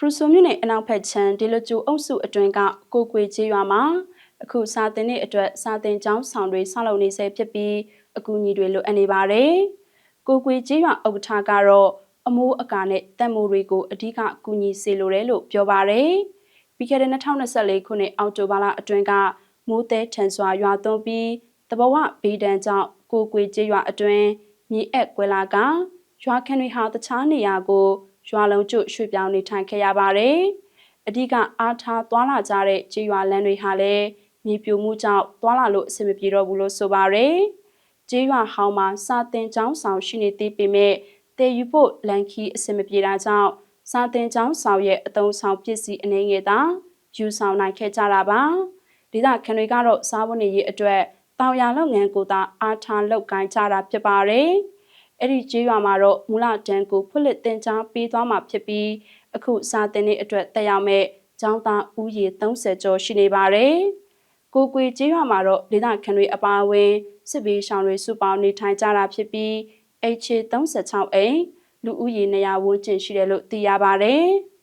ခရူဆိုမြို့နယ်အနောက်ဘက်ခြမ်းဒေလကျူအုပ်စုအတွင်းကကိုကွေကျေးရွာမှာအခုစာတင်တဲ့အတွက်စာတင်ကျောင်းဆောင်တွေဆောက်လုပ်နေဆဲဖြစ်ပြီးအကူအညီတွေလိုအပ်နေပါတယ်။ကိုကွေကျေးရွာဥက္ကဋ္ဌကတော့အမိုးအကာနဲ့တက်မိုးတွေကိုအဓိကကူညီစေလိုတယ်လို့ပြောပါတယ်။ပြီးခဲ့တဲ့2024ခုနှစ်အောက်တိုဘာလအတွင်းကမိုးတဲထန်စွာရွာသွန်းပြီးတဘဝဘေးဒဏ်ကြောင့်ကိုကွေကျေးရွာအတွင်းမြေအက်ကွဲလာကရွာခံတွေဟာတခြားနေရာကို ရွာလုံးကျွရွှေ့ပြောင်းနေထိုင်ခဲ့ရပါတယ်။အဓိကအားထားသွာလာကြတဲ့ကြေးရွာလမ်းတွေဟာလည်းမြေပြိုမှုကြောင့်သွာလာလို့အဆင်မပြေတော့ဘူးလို့ဆိုပါတယ်။ကြေးရွာဟောင်းမှာစာတင်ကျောင်းဆောင်ရှိနေသေးပေမဲ့တည်ယူဖို့လန်ခီအဆင်မပြေတာကြောင့်စာတင်ကျောင်းဆောင်ရဲ့အတုံးဆောင်ပစ္စည်းအနေငယ်သာယူဆောင်နိုင်ခဲ့ကြတာပါ။ဒေသခံတွေကတော့စားဝတ်နေရေးအတွက်တောင်ယာလုပ်ငန်းကိုသာအားထားလုပ်ကိုင်းကြတာဖြစ်ပါတယ်။ အဲ့ဒီကျေးရွာမှာတော့မူလတန်းကိုဖွင့်လှစ်တင်ကြားပေးသွားမှာဖြစ်ပြီးအခုစာတင်တဲ့အတွက်တက်ရောက်မဲ့ကျောင်းသားဦးရေ30ကျော်ရှိနေပါတယ်။ကိုကွေကျေးရွာမှာတော့ဒေသခံတွေအပါအဝင်စစ်ဘေးရှောင်တွေစုပေါင်းနေထိုင်ကြတာဖြစ်ပြီး HA36 အိမ်လူဦးရေ200ဝန်းကျင်ရှိတယ်လို့သိရပါတယ်။